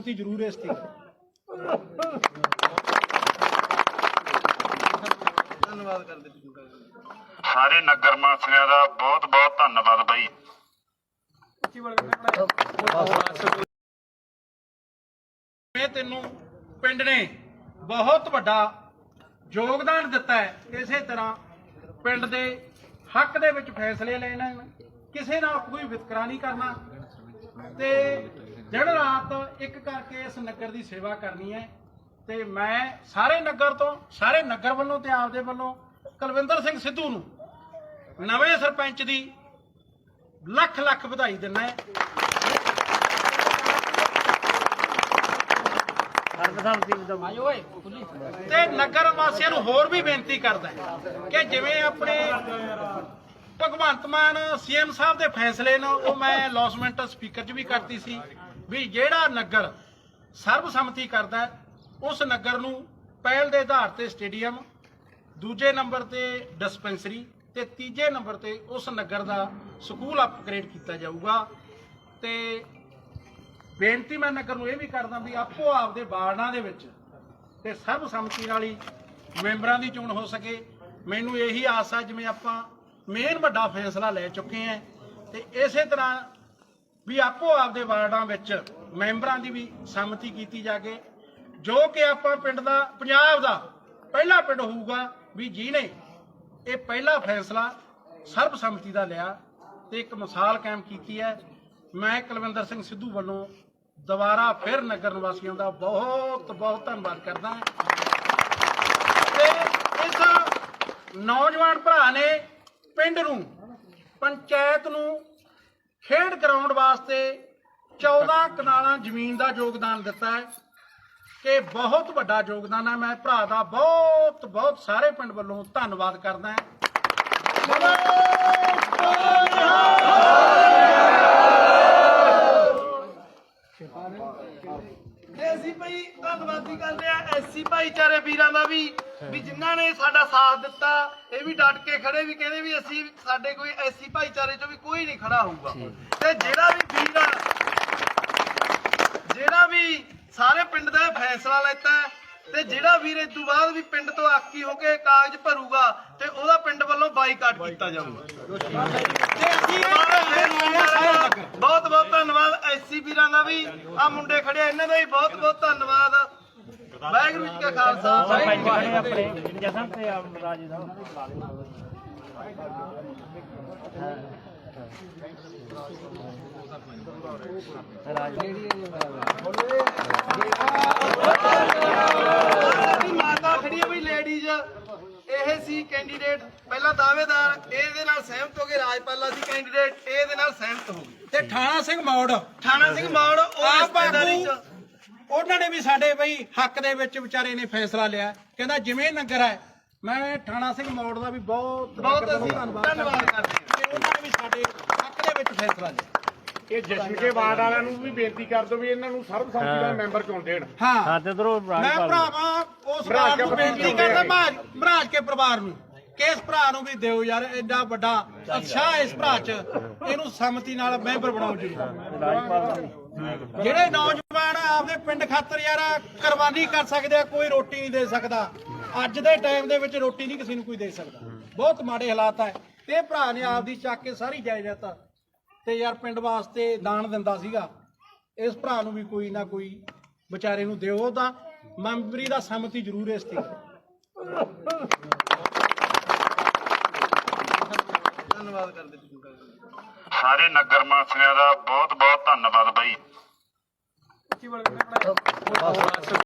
ਸਹਿਮਤੀ ਜ਼ਰੂਰ ਇਸ ਤੇ ਧੰਨਵਾਦ ਕਰਦੇ ਜੀ ਸਾਰੇ ਨਗਰ ਵਾਸੀਆਂ ਦਾ ਬਹੁਤ ਬਹੁਤ ਧੰਨਵਾਦ ਬਾਈ। ਮੈਂ ਤੈਨੂੰ ਪਿੰਡ ਨੇ ਬਹੁਤ ਵੱਡਾ ਯੋਗਦਾਨ ਦਿੱਤਾ ਹੈ ਇਸੇ ਤਰ੍ਹਾਂ ਪਿੰਡ ਦੇ ਹੱਕ ਦੇ ਵਿੱਚ ਫੈਸਲੇ ਲੈਣਾ ਕਿਸੇ ਨਾਲ ਕੋਈ ਵਿਤਕਰਾ ਨਹੀਂ ਕਰਨਾ ਤੇ ਦਿਨ ਰਾਤ ਇੱਕ ਕਰਕੇ ਇਸ ਨਗਰ ਦੀ ਸੇਵਾ ਕਰਨੀ ਹੈ ਤੇ ਮੈਂ ਸਾਰੇ ਨਗਰ ਤੋਂ ਸਾਰੇ ਨਗਰ ਵੱਲੋਂ ਤੇ ਆਪਦੇ ਵੱਲੋਂ ਕੁਲਵਿੰਦਰ ਸਿੰਘ ਸਿੱਧੂ ਨੂੰ ਨਵੇਂ ਸਰਪੰਚ ਦੀ ਲੱਖ ਲੱਖ ਵਧਾਈ ਦਿੰਦਾ ਹੈ। ਤੇ ਨਗਰ ਵਾਸੀਆਂ ਨੂੰ ਹੋਰ ਵੀ ਬੇਨਤੀ ਕਰਦਾ ਕਿ ਜਿਵੇਂ ਆਪਣੇ ਭਗਵੰਤ ਮਾਨ ਸੀਐਮ ਸਾਹਿਬ ਦੇ ਫੈਸਲੇ ਨੂੰ ਉਹ ਮੈਂ ਲੌਸਮੈਂਟ ਸਪੀਕਰ 'ਚ ਵੀ ਕਰਤੀ ਸੀ। ਵੀ ਜਿਹੜਾ ਨਗਰ ਸਰਬਸੰਮਤੀ ਕਰਦਾ ਉਸ ਨਗਰ ਨੂੰ ਪਹਿਲ ਦੇ ਆਧਾਰ ਤੇ ਸਟੇਡੀਅਮ, ਦੂਜੇ ਨੰਬਰ ਤੇ ਡਿਸਪੈਂਸਰੀ ਤੇ ਤੀਜੇ ਨੰਬਰ ਤੇ ਉਸ ਨਗਰ ਦਾ ਸਕੂਲ ਅਪਗ੍ਰੇਡ ਕੀਤਾ ਜਾਊਗਾ। ਤੇ ਬੇਨਤੀ ਮੈਂ ਨਗਰ ਨੂੰ ਇਹ ਵੀ ਕਰਦਾ ਵੀ ਆਪੋ ਆਪਦੇ ਵਾਰਡਾਂ ਦੇ ਵਿੱਚ ਤੇ ਸਰਬਸੰਮਤੀ ਨਾਲ ਹੀ ਮੈਂਬਰਾਂ ਦੀ ਚੋਣ ਹੋ ਸਕੇ। ਮੈਨੂੰ ਇਹੀ ਆਸ ਹੈ ਜਿਵੇਂ ਆਪਾਂ ਮੇਨ ਵੱਡਾ ਫੈਸਲਾ ਲੈ ਚੁੱਕੇ ਹਾਂ ਤੇ ਇਸੇ ਤਰ੍ਹਾਂ ਵੀ ਆਪੋ ਆਪਦੇ ਵਾਰਡਾਂ ਵਿੱਚ ਮੈਂਬਰਾਂ ਦੀ ਵੀ ਸੰਮਤੀ ਕੀਤੀ ਜਾਗੇ, ਜੋ ਕਿ ਆਪਾਂ ਪਿੰਡ ਦਾ, ਪੰਜਾਬ ਦਾ ਪਹਿਲਾ ਪਿੰਡ ਹੋਊਗਾ ਵੀ ਜਿਹਨੇ ਇਹ ਪਹਿਲਾ ਫੈਸਲਾ ਸਰਬਸੰਮਤੀ ਦਾ ਲਿਆ ਤੇ ਇੱਕ ਮਿਸਾਲ ਕਾਇਮ ਕੀਤੀ ਹੈ। ਮੈਂ ਕੁਲਵਿੰਦਰ ਸਿੰਘ ਸਿੱਧੂ ਵੱਲੋਂ ਦੁਬਾਰਾ ਫਿਰ ਨਗਰ ਨਿਵਾਸੀਆਂ ਦਾ ਬਹੁਤ ਬਹੁਤ ਧੰਨਵਾਦ ਕਰਦਾ ਹਾਂ। ਤੇ ਇਸ ਨੌਜਵਾਨ ਭਰਾ ਨੇ ਪਿੰਡ ਨੂੰ, ਪੰਚਾਇਤ ਨੂੰ ਖੇਡ ਗਰਾਊਂਡ ਵਾਸਤੇ 14 ਕਨਾਲਾਂ ਜ਼ਮੀਨ ਦਾ ਯੋਗਦਾਨ ਦਿੱਤਾ ਹੈ ਕਿ ਬਹੁਤ ਵੱਡਾ ਯੋਗਦਾਨ ਹੈ। ਮੈਂ ਭਰਾ ਦਾ ਬਹੁਤ ਬਹੁਤ ਸਾਰੇ ਪਿੰਡ ਵੱਲੋਂ ਧੰਨਵਾਦ ਕਰਦਾ ਹਾਂ। ਤੇ ਅਸੀਂ ਭਾਈ ਧੰਨਵਾਦੀ ਕਰਦੇ ਆ ਐਸੀ ਭਾਈਚਾਰੇ ਵੀਰਾਂ ਦਾ ਵੀ ਵੀ ਜਿਨ੍ਹਾਂ ਨੇ ਸਾਡਾ ਸਾਥ ਦਿੱਤਾ ਇਹ ਵੀ ਡਟ ਕੇ ਖੜੇ ਵੀ ਕਹਿੰਦੇ ਵੀ ਅਸੀਂ ਸਾਡੇ ਕੋਈ ਐਸੀ ਭਾਈਚਾਰੇ ਚੋਂ ਵੀ ਕੋਈ ਨਹੀਂ ਖੜਾ ਹੋਊਗਾ। ਤੇ ਜਿਹੜਾ ਵੀ ਵੀਰ ਆ, ਜਿਹੜਾ ਵੀ ਸਾਰੇ ਪਿੰਡ ਦਾ ਫੈਸਲਾ ਲੈਤਾ ਤੇ ਜਿਹੜਾ ਵੀਰ ਇਸ ਤੋਂ ਬਾਅਦ ਵੀ ਪਿੰਡ ਤੋਂ ਆਕੀ ਹੋ ਕੇ ਕਾਗਜ਼ ਭਰੂਗਾ ਤੇ ਉਹਦਾ ਪਿੰਡ ਵੱਲੋਂ ਬਾਈਕਾਟ ਕੀਤਾ ਜਾਊਗਾ। ਤੇ ਅਸੀਂ ਬਹੁਤ ਬਹੁਤ ਧੰਨਵਾਦ ਐਸੀ ਵੀਰਾਂ ਦਾ ਵੀ। ਆ ਮੁੰਡੇ ਖੜੇ ਆ, ਇਹਨਾਂ ਦਾ ਵੀ ਬਹੁਤ ਬਹੁਤ ਧੰਨਵਾਦ। ਵਾਹਿਗੁਰੂ ਜੀ ਕਾ ਖਾਲਸਾ। ਸਾਡੀ ਮਾਤਾ ਖੜੀ ਹੈ ਵੀ ਲੇਡੀਜ਼ ਇਹ ਸੀ ਕੈਂਡੀਡੇਟ ਪਹਿਲਾ ਦਾਅਵੇਦਾਰ ਇਹਦੇ ਨਾਲ ਸਹਿਮਤ ਹੋ ਗਏ ਰਾਜਪਾਲਾ ਸੀ ਕੈਂਡੀਡੇਟ ਇਹਦੇ ਨਾਲ ਸਹਿਮਤ ਹੋ ਗਏ। ਤੇ ਠਾਣਾ ਸਿੰਘ ਮੌੜ। ਥਾਣਾ ਸਿੰਘ ਮੌੜ ਉਹ ਆਪ ਰਿਸ਼ਤੇਦਾਰੀ ਚ ਉਹਨਾਂ ਨੇ ਵੀ ਸਾਡੇ ਬਈ ਹੱਕ ਦੇ ਵਿੱਚ ਵਿਚਾਰੇ ਨੇ ਫੈਸਲਾ ਲਿਆ। ਕਹਿੰਦਾ ਜਿਵੇਂ ਨਗਰ ਹੈ ਮੈਂ ਠਾਣਾ ਸਿੰਘ ਮੌੜ ਦਾ ਵੀ ਬਹੁਤ ਬਹੁਤ ਅਸੀਂ ਧੰਨਵਾਦ ਕਰਦੇ ਹਾਂ। ਕਿ ਉਹਨਾਂ ਨੇ ਵੀ ਸਾਡੇ ਹੱਕ ਦੇ ਵਿੱਚ ਫੈਸਲਾ ਲਿਆ। ਇਹ ਜਸ਼ਨ ਕੇ ਵਾਰਡ ਵਾਲਿਆਂ ਨੂੰ ਵੀ ਬੇਨਤੀ ਕਰ ਦਿਓ ਵੀ ਇਹਨਾਂ ਨੂੰ ਸਰਬਸੰਮਤੀ ਦਾ ਮੈਂਬਰ ਚੁਣ ਦੇਣ। ਹਾਂ। ਤੇ ਇਧਰੋਂ ਮੈਂ ਭਰਾਵਾ ਉਸ ਭਰਾ ਨੂੰ ਬੇਨਤੀ ਕਰਦਾ ਮਹਾਰਾਜ ਮਹਾਰਾਜ ਕੇ ਪਰਿਵਾਰ ਨੂੰ। ਕਿ ਇਸ ਭਰਾ ਨੂੰ ਵੀ ਦਿਓ ਯਾਰ, ਐਡਾ ਵੱਡਾ ਅੱਛਾ ਇਸ ਭਰਾ ਚ। ਇਹਨੂੰ ਸੰਮਤੀ ਨਾਲ ਮੈਂਬਰ ਬਣਾਓ ਜੀ। ਜਿਹੜੇ ਨੌਜਵਾਨ ਆਪਦੇ ਪਿੰਡ ਖਾਤਰ ਯਾਰ ਕੁਰਬਾਨੀ ਕਰ ਸਕਦੇ ਆ, ਕੋਈ ਰੋਟੀ ਨਹੀਂ ਦੇ ਸਕਦਾ। ਅੱਜ ਦੇ ਟਾਈਮ ਦੇ ਵਿੱਚ ਰੋਟੀ ਨਹੀਂ ਕਿਸੇ ਨੂੰ ਕੋਈ ਦੇ ਸਕਦਾ। ਬਹੁਤ ਮਾੜੇ ਹਾਲਾਤ ਹੈ ਤੇ ਭਰਾ ਨੇ ਆਪਦੀ ਚੱਕ ਕੇ ਸਾਰੀ ਜਾਇਦਾਦ ਤੇ ਯਾਰ ਪਿੰਡ ਵਾਸਤੇ ਦਾਨ ਦਿੰਦਾ ਸੀਗਾ। ਇਸ ਭਰਾ ਨੂੰ ਵੀ ਕੋਈ ਨਾ ਕੋਈ ਵਿਚਾਰੇ ਨੂੰ ਦਿਓ ਉਹਦਾ ਮੈਂਬਰੀ ਦਾ ਸੰਮਤੀ ਜ਼ਰੂਰ ਇਸ ਤੇ। ਧੰਨਵਾਦ ਕਰਦੇ ਜੀ ਸਾਰੇ ਨਗਰ ਵਾਸੀਆਂ ਦਾ ਬਹੁਤ ਬਹੁਤ ਧੰਨਵਾਦ ਬਾਈ।